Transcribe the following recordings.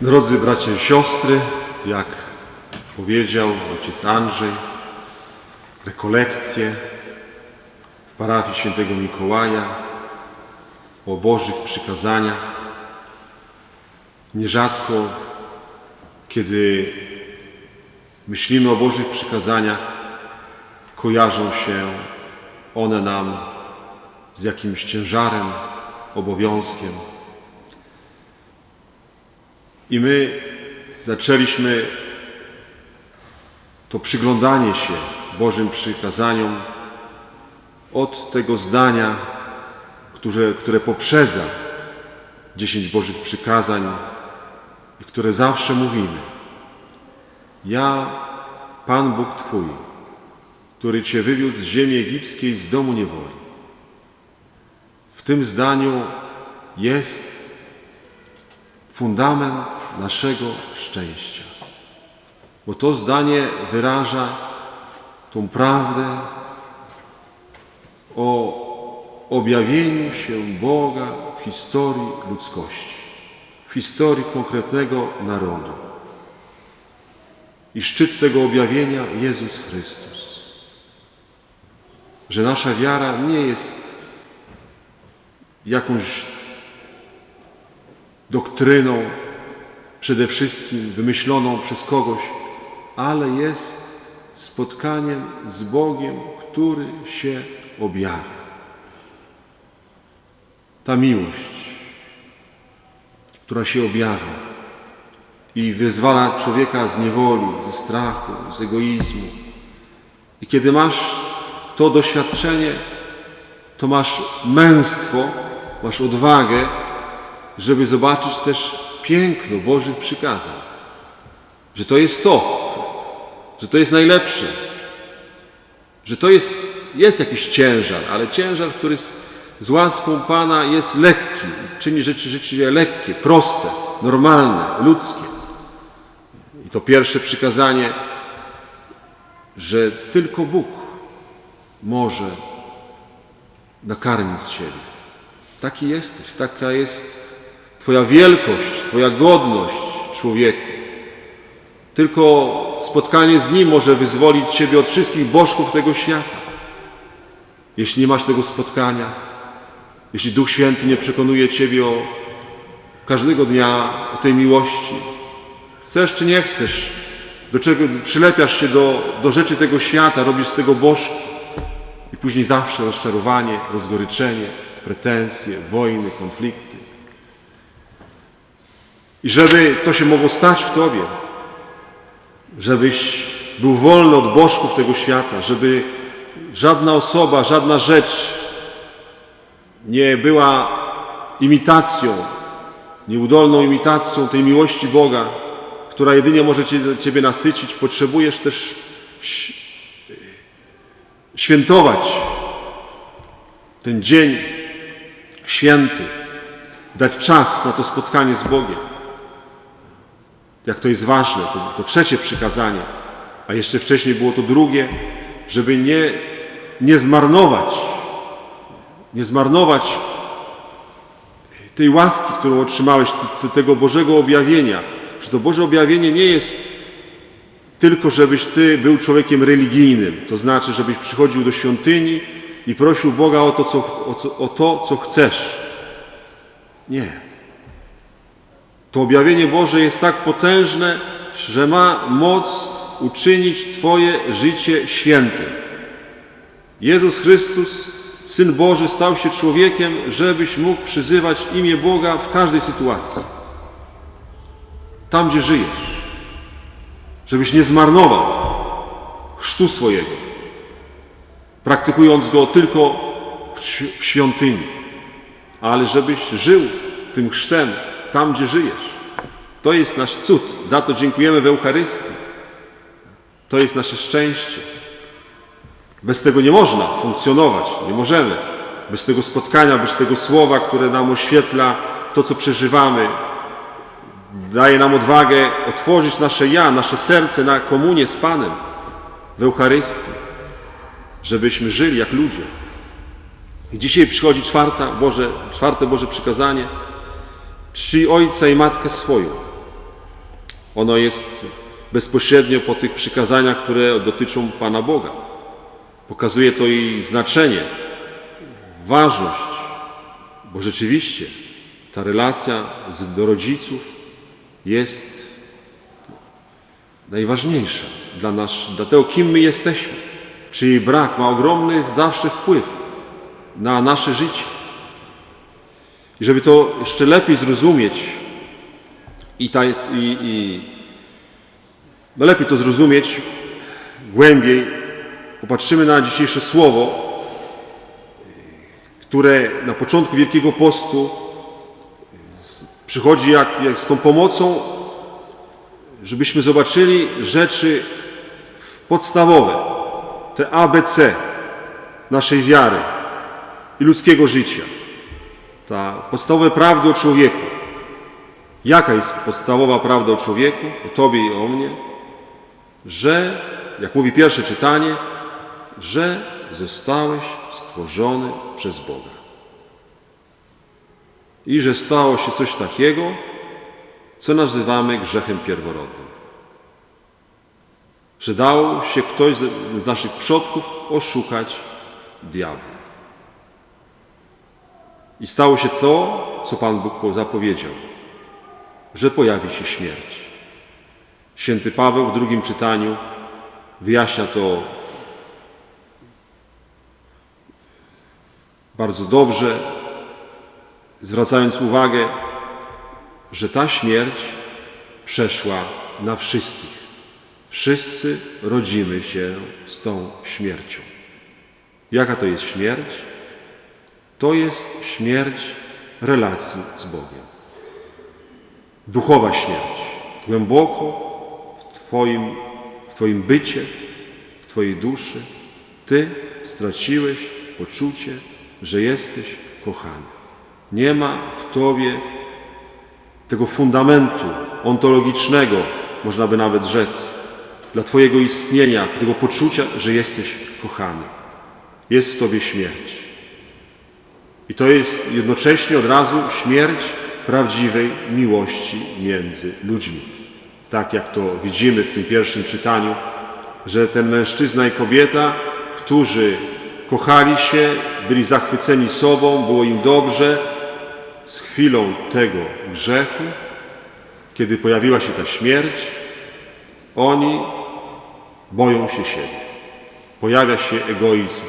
Drodzy bracia i siostry, jak powiedział ojciec Andrzej, rekolekcje w parafii świętego Mikołaja o Bożych przykazaniach. Nierzadko, kiedy myślimy o Bożych przykazaniach, kojarzą się one nam z jakimś ciężarem, obowiązkiem. I my zaczęliśmy to przyglądanie się Bożym przykazaniom od tego zdania, które, które poprzedza dziesięć Bożych przykazań i które zawsze mówimy. Ja, Pan Bóg Twój, który Cię wywiódł z ziemi egipskiej, z domu niewoli. W tym zdaniu jest fundament naszego szczęścia. Bo to zdanie wyraża tą prawdę o objawieniu się Boga w historii ludzkości, w historii konkretnego narodu. I szczyt tego objawienia Jezus Chrystus. Że nasza wiara nie jest jakąś doktryną, przede wszystkim wymyśloną przez kogoś, ale jest spotkaniem z Bogiem, który się objawia. Ta miłość, która się objawia i wyzwala człowieka z niewoli, ze strachu, z egoizmu. I kiedy masz to doświadczenie, to masz męstwo, masz odwagę, żeby zobaczyć też piękno Bożych przykazań. Że to jest to, że to jest najlepsze, że to jest, jest jakiś ciężar, ale ciężar, który z, z łaską Pana jest lekki, czyni rzeczy rzeczywiście lekkie, proste, normalne, ludzkie. I to pierwsze przykazanie, że tylko Bóg może nakarmić Ciebie. Taki jesteś, taka jest Twoja wielkość, Twoja godność, człowieku. Tylko spotkanie z Nim może wyzwolić Ciebie od wszystkich bożków tego świata. Jeśli nie masz tego spotkania, jeśli Duch Święty nie przekonuje Ciebie o każdego dnia o tej miłości, chcesz czy nie chcesz, do czego przylepiasz się do, do rzeczy tego świata, robisz z tego bożki i później zawsze rozczarowanie, rozgoryczenie, pretensje, wojny, konflikty. I żeby to się mogło stać w Tobie, żebyś był wolny od bożków tego świata, żeby żadna osoba, żadna rzecz nie była imitacją, nieudolną imitacją tej miłości Boga, która jedynie może Ciebie nasycić, potrzebujesz też świętować ten dzień święty, dać czas na to spotkanie z Bogiem. Jak to jest ważne, to, to trzecie przykazanie, a jeszcze wcześniej było to drugie, żeby nie, nie zmarnować, nie zmarnować tej łaski, którą otrzymałeś, tego Bożego objawienia, że to Boże objawienie nie jest tylko, żebyś Ty był człowiekiem religijnym, to znaczy, żebyś przychodził do świątyni i prosił Boga o to, co, o, o to, co chcesz. Nie. To objawienie Boże jest tak potężne, że ma moc uczynić Twoje życie świętym. Jezus Chrystus, Syn Boży, stał się człowiekiem, żebyś mógł przyzywać imię Boga w każdej sytuacji. Tam, gdzie żyjesz. Żebyś nie zmarnował chrztu swojego, praktykując go tylko w świątyni, ale żebyś żył tym chrztem tam, gdzie żyjesz. To jest nasz cud. Za to dziękujemy w Eucharystii. To jest nasze szczęście. Bez tego nie można funkcjonować, nie możemy. Bez tego spotkania, bez tego słowa, które nam oświetla to, co przeżywamy, daje nam odwagę otworzyć nasze ja, nasze serce na komunię z Panem w Eucharystii, żebyśmy żyli jak ludzie. I dzisiaj przychodzi czwarta Boże, czwarte Boże przykazanie. Czci ojca i matkę swoją. Ono jest bezpośrednio po tych przykazaniach, które dotyczą Pana Boga. Pokazuje to jej znaczenie, ważność, bo rzeczywiście ta relacja z, do rodziców jest najważniejsza dla, nas, dla tego, kim my jesteśmy. Czy jej brak ma ogromny zawsze wpływ na nasze życie. I żeby to jeszcze lepiej zrozumieć i, ta, i, i no lepiej to zrozumieć głębiej, popatrzymy na dzisiejsze słowo, które na początku Wielkiego Postu przychodzi jak, jak z tą pomocą, żebyśmy zobaczyli rzeczy podstawowe, te ABC naszej wiary i ludzkiego życia. Ta podstawowe prawdy o człowieku. Jaka jest podstawowa prawda o człowieku, o Tobie i o mnie? Że, jak mówi pierwsze czytanie, że zostałeś stworzony przez Boga. I że stało się coś takiego, co nazywamy grzechem pierworodnym. Że dał się ktoś z naszych przodków oszukać diabłu. I stało się to, co Pan Bóg zapowiedział, że pojawi się śmierć. Święty Paweł w drugim czytaniu wyjaśnia to bardzo dobrze, zwracając uwagę, że ta śmierć przeszła na wszystkich. Wszyscy rodzimy się z tą śmiercią. Jaka to jest śmierć? To jest śmierć relacji z Bogiem. Duchowa śmierć. Głęboko w Twoim, w twoim bycie, w Twojej duszy Ty straciłeś poczucie, że jesteś kochany. Nie ma w Tobie tego fundamentu ontologicznego, można by nawet rzec, dla Twojego istnienia, tego poczucia, że jesteś kochany. Jest w Tobie śmierć. I to jest jednocześnie od razu śmierć prawdziwej miłości między ludźmi. Tak jak to widzimy w tym pierwszym czytaniu, że ten mężczyzna i kobieta, którzy kochali się, byli zachwyceni sobą, było im dobrze, z chwilą tego grzechu, kiedy pojawiła się ta śmierć, oni boją się siebie. Pojawia się egoizm.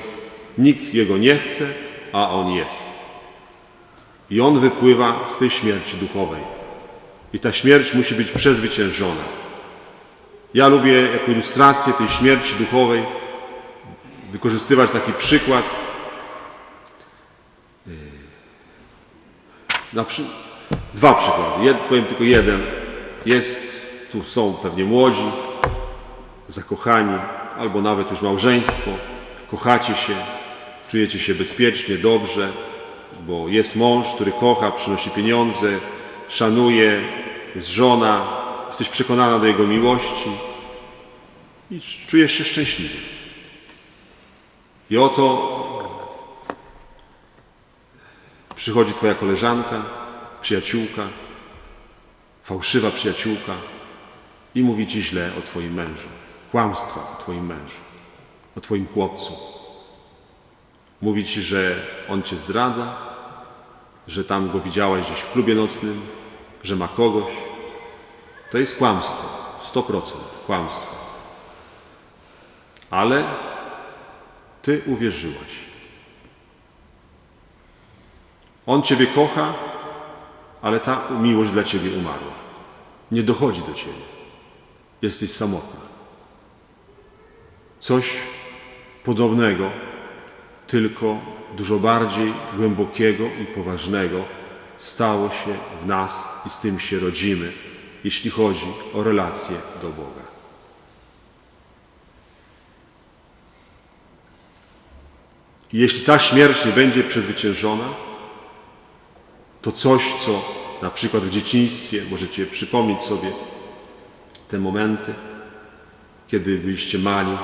Nikt jego nie chce, a on jest. I on wypływa z tej śmierci duchowej. I ta śmierć musi być przezwyciężona. Ja lubię jako ilustrację tej śmierci duchowej wykorzystywać taki przykład. Przy... Dwa przykłady. Jed... Powiem tylko jeden. Jest, tu są pewnie młodzi, zakochani, albo nawet już małżeństwo. Kochacie się, czujecie się bezpiecznie, dobrze, bo jest mąż, który kocha, przynosi pieniądze, szanuje, jest żona, jesteś przekonana do jego miłości i czujesz się szczęśliwy. I oto przychodzi Twoja koleżanka, przyjaciółka, fałszywa przyjaciółka i mówi Ci źle o Twoim mężu, kłamstwa o Twoim mężu, o Twoim chłopcu. Mówi Ci, że on Cię zdradza, że tam go widziałaś gdzieś w klubie nocnym, że ma kogoś. To jest kłamstwo, 100% kłamstwo. Ale Ty uwierzyłaś. On Ciebie kocha, ale ta miłość dla Ciebie umarła. Nie dochodzi do Ciebie. Jesteś samotna. Coś podobnego, tylko dużo bardziej głębokiego i poważnego stało się w nas i z tym się rodzimy, jeśli chodzi o relacje do Boga. Jeśli ta śmierć nie będzie przezwyciężona, to coś, co na przykład w dzieciństwie możecie przypomnieć sobie te momenty, kiedy byliście mali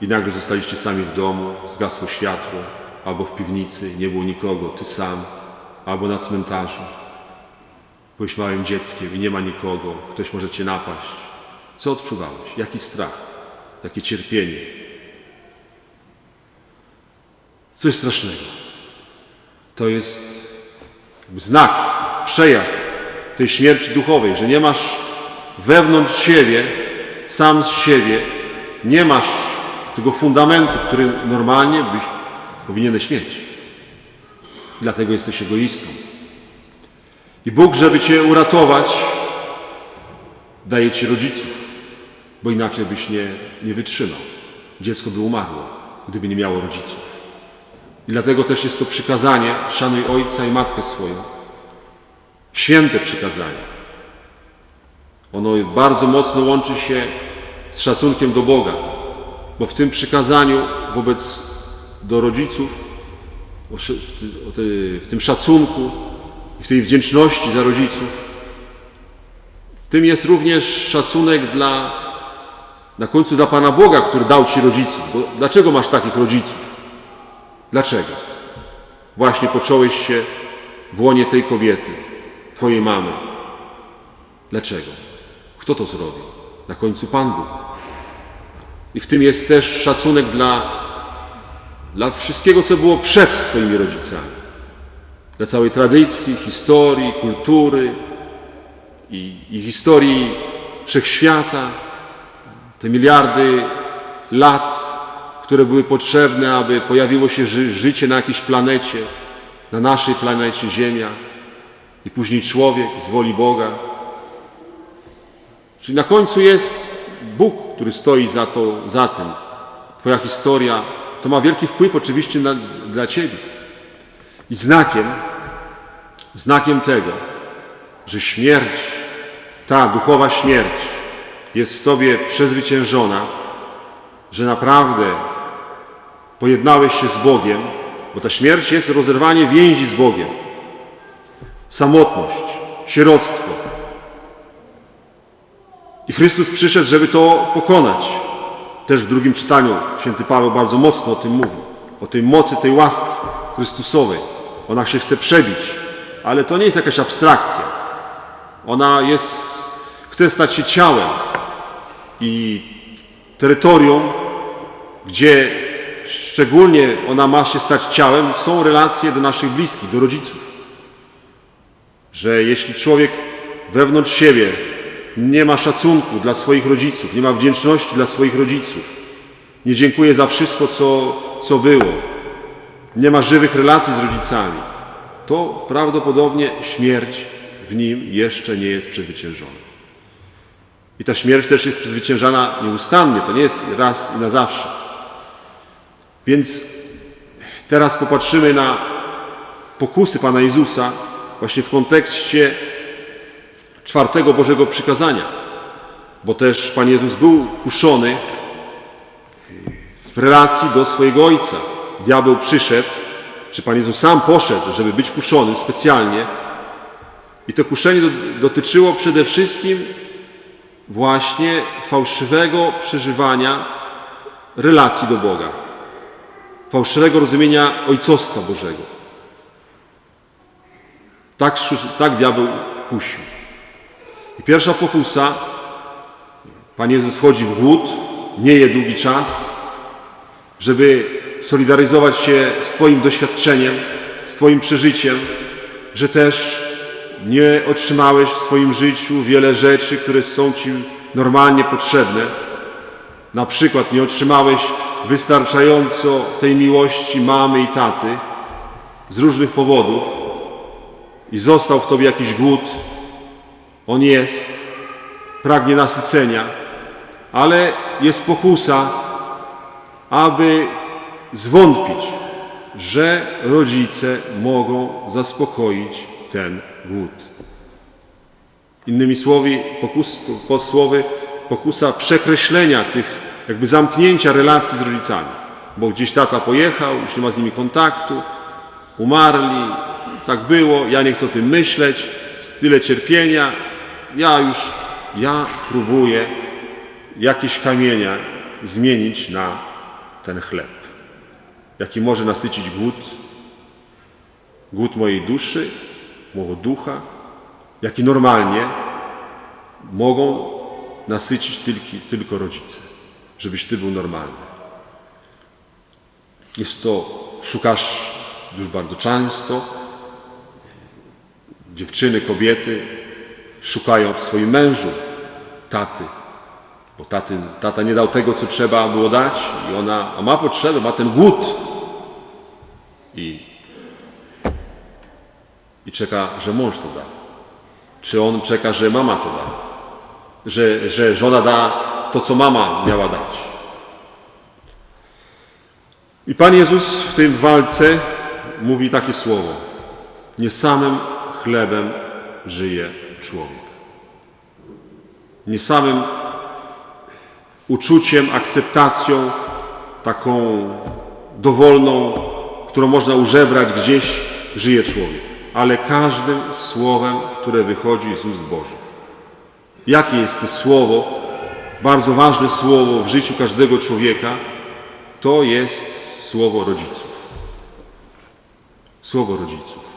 i nagle zostaliście sami w domu, zgasło światło, albo w piwnicy, nie było nikogo, ty sam, albo na cmentarzu. byłeś małym dzieckiem i nie ma nikogo, ktoś może cię napaść. Co odczuwałeś? Jaki strach? Jakie cierpienie? Coś strasznego. To jest znak, przejaw tej śmierci duchowej, że nie masz wewnątrz siebie, sam z siebie, nie masz tego fundamentu, który normalnie byś powinieneś mieć. Dlatego jesteś egoistą. I Bóg, żeby Cię uratować, daje Ci rodziców, bo inaczej byś nie, nie wytrzymał. Dziecko by umarło, gdyby nie miało rodziców. I dlatego też jest to przykazanie, szanuj ojca i matkę swoją. Święte przykazanie. Ono bardzo mocno łączy się z szacunkiem do Boga, bo w tym przykazaniu wobec do rodziców, w tym szacunku i w tej wdzięczności za rodziców, w tym jest również szacunek dla, na końcu dla Pana Boga, który dał Ci rodziców. Bo dlaczego masz takich rodziców? Dlaczego? Właśnie począłeś się w łonie tej kobiety, Twojej mamy. Dlaczego? Kto to zrobił? Na końcu Pan Bóg. I w tym jest też szacunek dla, dla wszystkiego, co było przed Twoimi rodzicami. Dla całej tradycji, historii, kultury i, i historii wszechświata. Te miliardy lat, które były potrzebne, aby pojawiło się ży życie na jakiejś planecie, na naszej planecie Ziemia i później człowiek z woli Boga. Czyli na końcu jest który stoi za, to, za tym. Twoja historia to ma wielki wpływ oczywiście na, dla Ciebie. I znakiem, znakiem tego, że śmierć, ta duchowa śmierć jest w Tobie przezwyciężona, że naprawdę pojednałeś się z Bogiem, bo ta śmierć jest rozerwanie więzi z Bogiem. Samotność, sieroctwo, i Chrystus przyszedł, żeby to pokonać. Też w drugim czytaniu święty Paweł bardzo mocno o tym mówi. O tej mocy, tej łaski Chrystusowej. Ona się chce przebić, ale to nie jest jakaś abstrakcja. Ona jest, chce stać się ciałem i terytorium, gdzie szczególnie ona ma się stać ciałem, są relacje do naszych bliskich, do rodziców. Że jeśli człowiek wewnątrz siebie nie ma szacunku dla swoich rodziców, nie ma wdzięczności dla swoich rodziców, nie dziękuję za wszystko, co, co było, nie ma żywych relacji z rodzicami, to prawdopodobnie śmierć w nim jeszcze nie jest przezwyciężona. I ta śmierć też jest przezwyciężana nieustannie, to nie jest raz i na zawsze. Więc teraz popatrzymy na pokusy Pana Jezusa właśnie w kontekście czwartego Bożego przykazania, bo też Pan Jezus był kuszony w relacji do swojego Ojca. Diabeł przyszedł, czy Pan Jezus sam poszedł, żeby być kuszony specjalnie i to kuszenie dotyczyło przede wszystkim właśnie fałszywego przeżywania relacji do Boga, fałszywego rozumienia Ojcostwa Bożego. Tak, tak diabeł kusił. I pierwsza pokusa, Pan Jezus wchodzi w głód, nie je długi czas, żeby solidaryzować się z Twoim doświadczeniem, z Twoim przeżyciem, że też nie otrzymałeś w swoim życiu wiele rzeczy, które są Ci normalnie potrzebne. Na przykład nie otrzymałeś wystarczająco tej miłości mamy i taty z różnych powodów i został w Tobie jakiś głód, on jest, pragnie nasycenia, ale jest pokusa, aby zwątpić, że rodzice mogą zaspokoić ten głód. Innymi słowy, pokus, posłowy, pokusa przekreślenia tych, jakby zamknięcia relacji z rodzicami, bo gdzieś tata pojechał, już nie ma z nimi kontaktu, umarli, tak było, ja nie chcę o tym myśleć, tyle cierpienia, ja już, ja próbuję jakieś kamienia zmienić na ten chleb, jaki może nasycić głód, głód mojej duszy, mojego ducha jak i normalnie, mogą nasycić tylko, tylko rodzice, żebyś Ty był normalny. Jest to, szukasz już bardzo często, dziewczyny, kobiety szukają w swoim mężu taty, bo taty, tata nie dał tego, co trzeba było dać i ona, a ma potrzebę, ma ten głód i, i czeka, że mąż to da. Czy on czeka, że mama to da? Że, że żona da to, co mama miała dać. I Pan Jezus w tej walce mówi takie słowo. Nie samym chlebem żyje człowiek. Nie samym uczuciem, akceptacją taką dowolną, którą można użebrać gdzieś, żyje człowiek, ale każdym słowem, które wychodzi z ust Bożych. Jakie jest to słowo, bardzo ważne słowo w życiu każdego człowieka, to jest słowo rodziców. Słowo rodziców.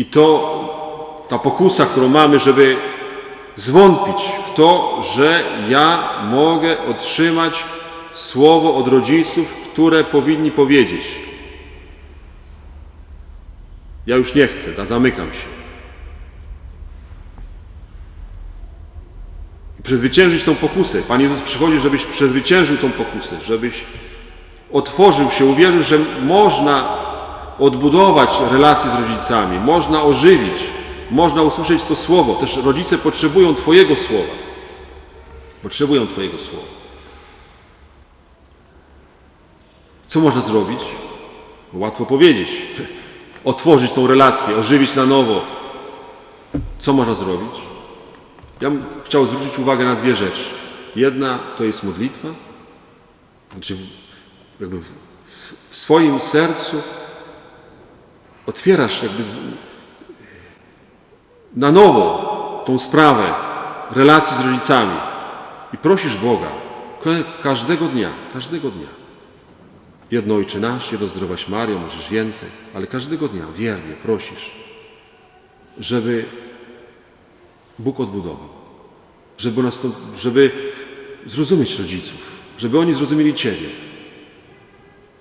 I to ta pokusa, którą mamy, żeby zwątpić w to, że ja mogę otrzymać słowo od rodziców, które powinni powiedzieć. Ja już nie chcę, da, zamykam się. I przezwyciężyć tą pokusę. Pan Jezus przychodzi, żebyś przezwyciężył tą pokusę, żebyś otworzył się, uwierzył, że można odbudować relacje z rodzicami, można ożywić, można usłyszeć to słowo. Też rodzice potrzebują Twojego słowa. Potrzebują Twojego słowa. Co można zrobić? Łatwo powiedzieć. Otworzyć tą relację, ożywić na nowo. Co można zrobić? Ja bym chciał zwrócić uwagę na dwie rzeczy. Jedna to jest modlitwa, znaczy jakby w, swoim sercu otwierasz jakby z, na nowo tą sprawę relacji z rodzicami i prosisz Boga ka- każdego dnia, każdego dnia. Jedno Ojcze Nasz, jedno Zdrowaś Mario, możesz więcej, ale każdego dnia wiernie prosisz, żeby Bóg odbudował, żeby, żeby zrozumieć rodziców, żeby oni zrozumieli Ciebie.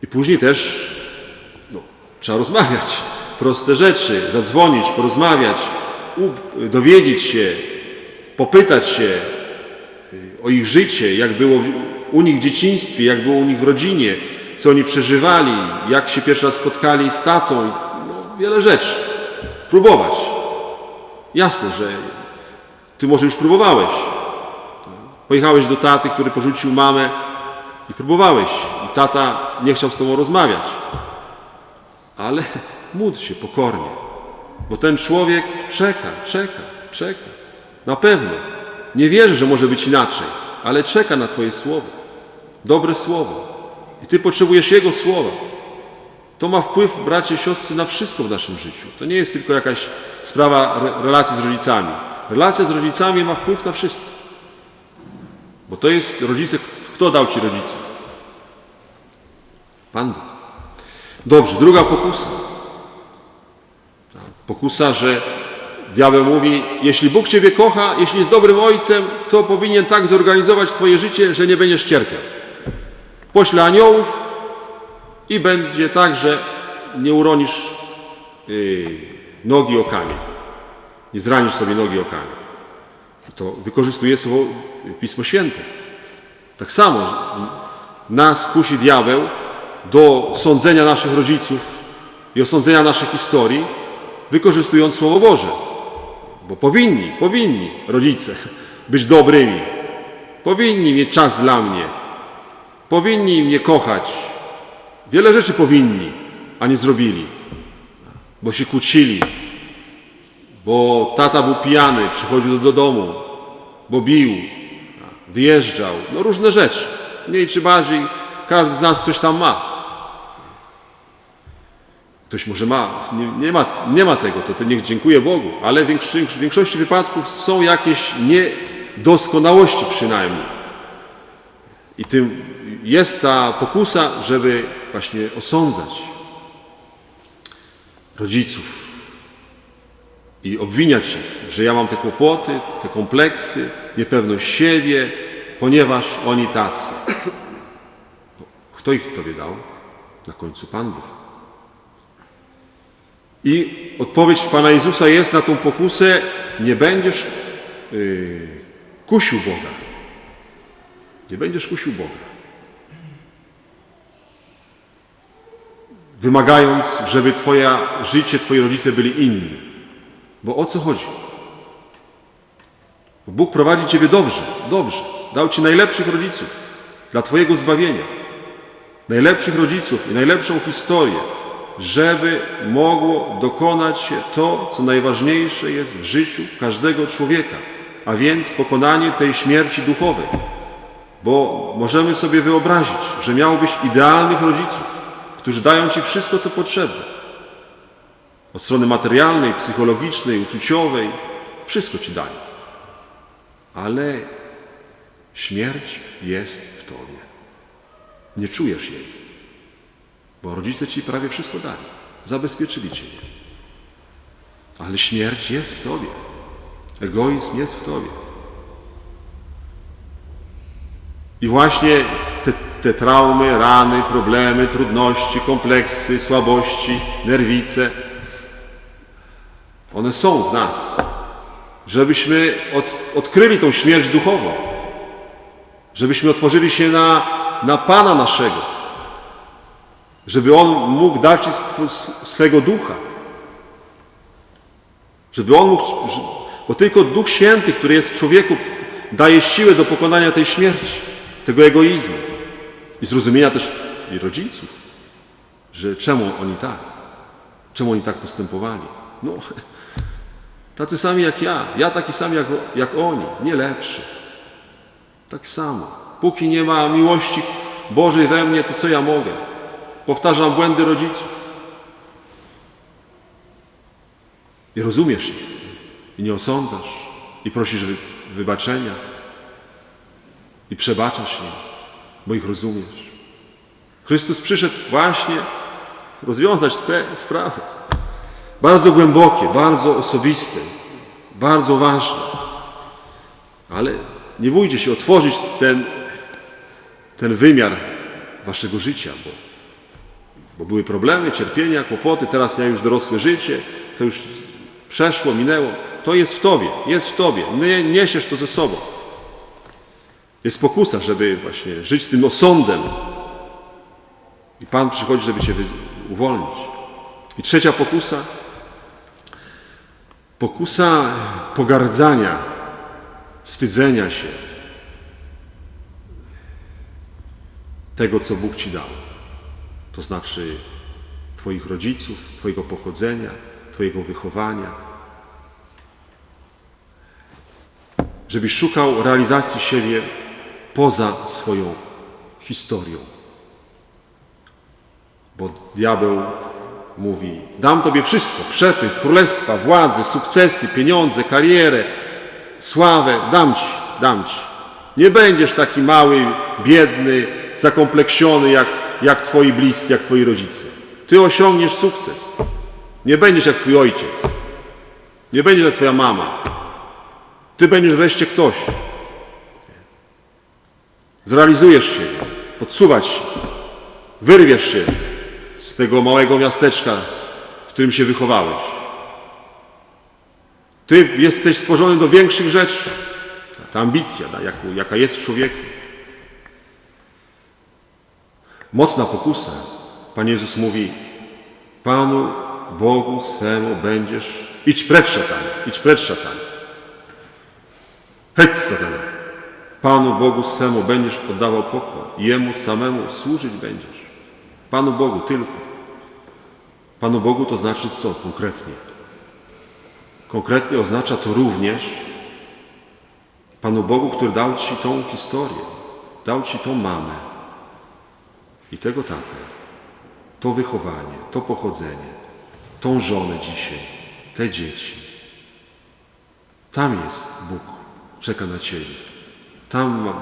I później też trzeba rozmawiać, proste rzeczy, zadzwonić, porozmawiać, dowiedzieć się, popytać się y, o ich życie, jak było u nich w dzieciństwie, jak było u nich w rodzinie, co oni przeżywali, jak się pierwszy raz spotkali z tatą, no, wiele rzeczy. Próbować. Jasne, że ty może już próbowałeś. Pojechałeś do taty, który porzucił mamę i próbowałeś. I tata nie chciał z tobą rozmawiać. Ale módl się pokornie, bo ten człowiek czeka, czeka, czeka. Na pewno. Nie wierzy, że może być inaczej, ale czeka na Twoje słowo. Dobre słowo. I Ty potrzebujesz Jego słowa. To ma wpływ, bracie i siostry, na wszystko w naszym życiu. To nie jest tylko jakaś sprawa re- relacji z rodzicami. Relacja z rodzicami ma wpływ na wszystko. Bo to jest rodzice, kto dał Ci rodziców? Pan Bóg. Dobrze, druga pokusa. Pokusa, że diabeł mówi, jeśli Bóg Ciebie kocha, jeśli jest dobrym ojcem, to powinien tak zorganizować Twoje życie, że nie będziesz cierpiał. Pośle aniołów i będzie tak, że nie uronisz yy, nogi o kamień. Nie zranisz sobie nogi o kamień. To wykorzystuje słowo Pismo Święte. Tak samo nas kusi diabeł do sądzenia naszych rodziców i osądzenia naszej historii, wykorzystując Słowo Boże. Bo powinni, powinni rodzice być dobrymi. Powinni mieć czas dla mnie. Powinni mnie kochać. Wiele rzeczy powinni, a nie zrobili. Bo się kłócili. Bo tata był pijany, przychodził do, do domu. Bo bił, wyjeżdżał. No różne rzeczy. Mniej czy bardziej każdy z nas coś tam ma. Ktoś może ma, nie, nie ma, nie ma tego, to, to niech dziękuję Bogu, ale w większości, w większości wypadków są jakieś niedoskonałości przynajmniej. I tym jest ta pokusa, żeby właśnie osądzać. rodziców i obwiniać ich, że ja mam te kłopoty, te kompleksy, niepewność siebie, ponieważ oni tacy. Kto ich Tobie dał? Na końcu Pan Bóg. I odpowiedź Pana Jezusa jest na tą pokusę, nie będziesz yy, kusił Boga. Nie będziesz kusił Boga. Wymagając, żeby Twoje życie, Twoi rodzice byli inni. Bo o co chodzi? Bo Bóg prowadzi Ciebie dobrze, dobrze. Dał Ci najlepszych rodziców dla Twojego zbawienia. Najlepszych rodziców i najlepszą historię, żeby mogło dokonać się to, co najważniejsze jest w życiu każdego człowieka, a więc pokonanie tej śmierci duchowej. Bo możemy sobie wyobrazić, że miałbyś idealnych rodziców, którzy dają Ci wszystko, co potrzebne. Od strony materialnej, psychologicznej, uczuciowej, wszystko Ci dają. Ale śmierć jest. Nie czujesz jej, bo rodzice Ci prawie wszystko dali, zabezpieczyli Cię. Ale śmierć jest w Tobie. Egoizm jest w Tobie. I właśnie te, te traumy, rany, problemy, trudności, kompleksy, słabości, nerwice, one są w nas, żebyśmy od, odkryli tą śmierć duchową, żebyśmy otworzyli się na, na Pana naszego, żeby On mógł dać Ci sw- swego ducha, żeby On mógł, bo tylko Duch Święty, który jest w człowieku, daje siłę do pokonania tej śmierci, tego egoizmu i zrozumienia też i rodziców, że czemu oni tak, czemu oni tak postępowali. No, tacy sami jak ja, ja taki sam jak, jak oni, nie lepszy. Tak samo. Póki nie ma miłości Bożej we mnie, to co ja mogę? Powtarzam błędy rodziców. I rozumiesz ich. I nie osądzasz. I prosisz wy, wybaczenia. I przebaczasz im, bo ich rozumiesz. Chrystus przyszedł właśnie rozwiązać te sprawy. Bardzo głębokie, bardzo osobiste, bardzo ważne. Ale nie bójcie się otworzyć ten, ten wymiar waszego życia, bo, bo były problemy, cierpienia, kłopoty, teraz ja już dorosłe życie, to już przeszło, minęło. To jest w tobie, jest w tobie. Nie, niesiesz to ze sobą. Jest pokusa, żeby właśnie żyć tym osądem. I Pan przychodzi, żeby Cię uwolnić. I trzecia pokusa. Pokusa pogardzania, wstydzenia się tego, co Bóg Ci dał. To znaczy Twoich rodziców, Twojego pochodzenia, Twojego wychowania. Żebyś szukał realizacji siebie poza swoją historią. Bo diabeł mówi: Dam Tobie wszystko: przepych, królestwa, władzę, sukcesy, pieniądze, karierę, sławę. Dam Ci, dam Ci. Nie będziesz taki mały, biedny, zakompleksiony jak, jak Twoi bliscy, jak Twoi rodzice. Ty osiągniesz sukces. Nie będziesz jak Twój ojciec. Nie będziesz jak Twoja mama. Ty będziesz wreszcie ktoś. Zrealizujesz się, podsuwać się, wyrwiesz się z tego małego miasteczka, w którym się wychowałeś. Ty jesteś stworzony do większych rzeczy. Ta ambicja, jaka jest w człowieku. Mocna pokusa. Pan Jezus mówi, Panu Bogu swemu będziesz, idź precz szatanie, idź precz szatanie. Hej, satana. Panu Bogu swemu będziesz oddawał pokój, Jemu samemu służyć będziesz. Panu Bogu tylko. Panu Bogu to znaczy co konkretnie? Konkretnie oznacza to również Panu Bogu, który dał Ci tą historię, dał Ci tą mamę i tego tatę, to wychowanie, to pochodzenie, tą żonę dzisiaj, te dzieci. Tam jest Bóg, czeka na Ciebie. Tam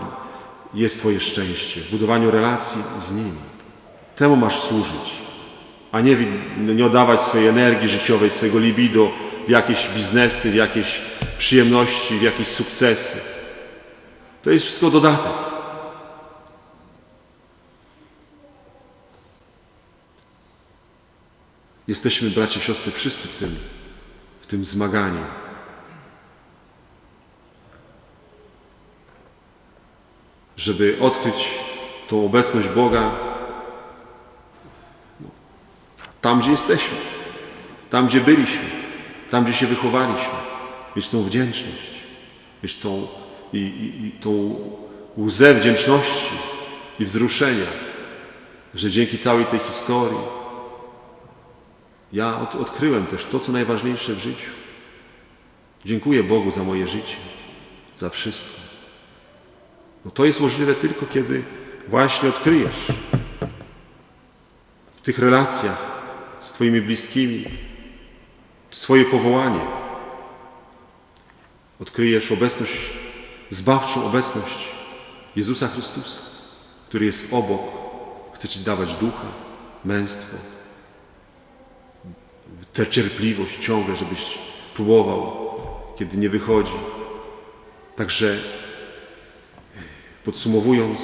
jest Twoje szczęście, w budowaniu relacji z Nim. Temu masz służyć. a nie, nie oddawać swojej energii życiowej, swojego libido w jakieś biznesy, w jakieś przyjemności, w jakieś sukcesy. To jest wszystko dodatek. Jesteśmy, bracia i siostry, wszyscy w tym, w tym zmaganiu. Żeby odkryć tą obecność Boga no, tam, gdzie jesteśmy, tam, gdzie byliśmy, tam, gdzie się wychowaliśmy. Mieć tą wdzięczność, mieć tą, i, i, i tą łzę wdzięczności i wzruszenia, że dzięki całej tej historii ja od, odkryłem też to, co najważniejsze w życiu. Dziękuję Bogu za moje życie, za wszystko. No to jest możliwe tylko, kiedy właśnie odkryjesz w tych relacjach z Twoimi bliskimi swoje powołanie. Odkryjesz obecność, zbawczą obecność Jezusa Chrystusa, który jest obok, chce Ci dawać ducha, męstwo, tę cierpliwość ciągle, żebyś próbował, kiedy nie wychodzi. Także podsumowując,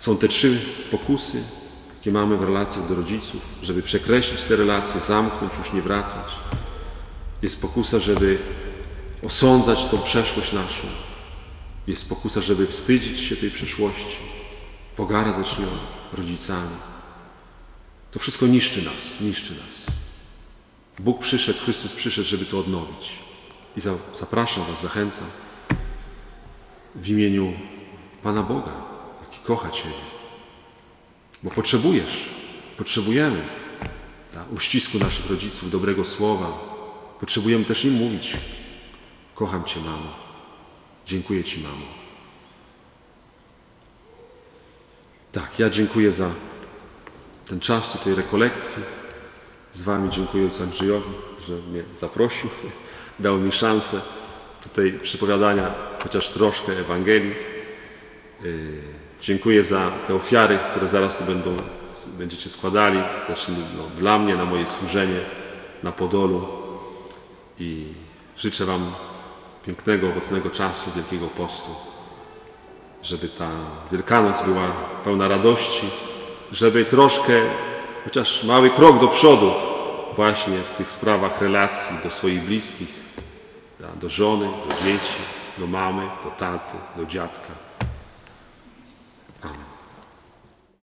są te trzy pokusy, jakie mamy w relacjach do rodziców, żeby przekreślić te relacje, zamknąć, już nie wracać. Jest pokusa, żeby osądzać tą przeszłość naszą. Jest pokusa, żeby wstydzić się tej przeszłości, pogardzać nią rodzicami. To wszystko niszczy nas, niszczy nas. Bóg przyszedł, Chrystus przyszedł, żeby to odnowić. I za, zapraszam Was, zachęcam w imieniu Pana Boga, jaki kocha Ciebie. Bo potrzebujesz, potrzebujemy ta, uścisku naszych rodziców, dobrego słowa. Potrzebujemy też im mówić: Kocham Cię, mamo. Dziękuję Ci, mamo. Tak, ja dziękuję za ten czas tutaj rekolekcji. Z Wami dziękuję Ojcu Andrzejowi, że mnie zaprosił, dał mi szansę tutaj przypowiadania chociaż troszkę Ewangelii. Yy, Dziękuję za te ofiary, które zaraz tu będą, będziecie składali, też no, dla mnie, na moje służenie na Podolu. I życzę Wam pięknego, owocnego czasu Wielkiego Postu, żeby ta Wielkanoc była pełna radości, żeby troszkę, chociaż mały krok do przodu właśnie w tych sprawach relacji do swoich bliskich, do żony, do dzieci, do mamy, do taty, do dziadka,